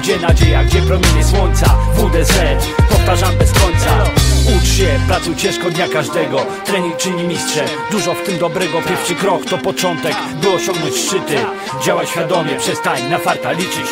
gdzie nadzieja, gdzie promienie słońca? WDZ, powtarzam bez końca. Ucz się, pracuj ciężko dnia każdego. Trening czyni mistrze, dużo w tym dobrego. Pierwszy krok to początek, by osiągnąć szczyty. Działaj świadomie, przestań na farta liczyć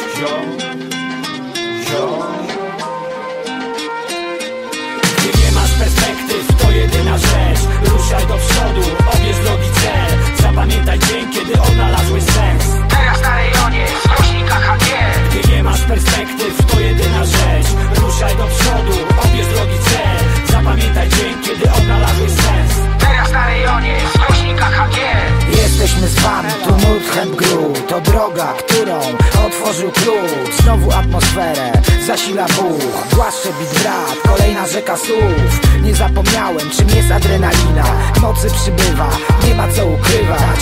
Wami, tu Nordhemp Gru To droga, którą otworzył klucz. Znowu atmosferę zasila Bóg Głaszcze bit brat, kolejna rzeka słów. Nie zapomniałem czym jest adrenalina. Nocy przybywa, nie ma co ukrywać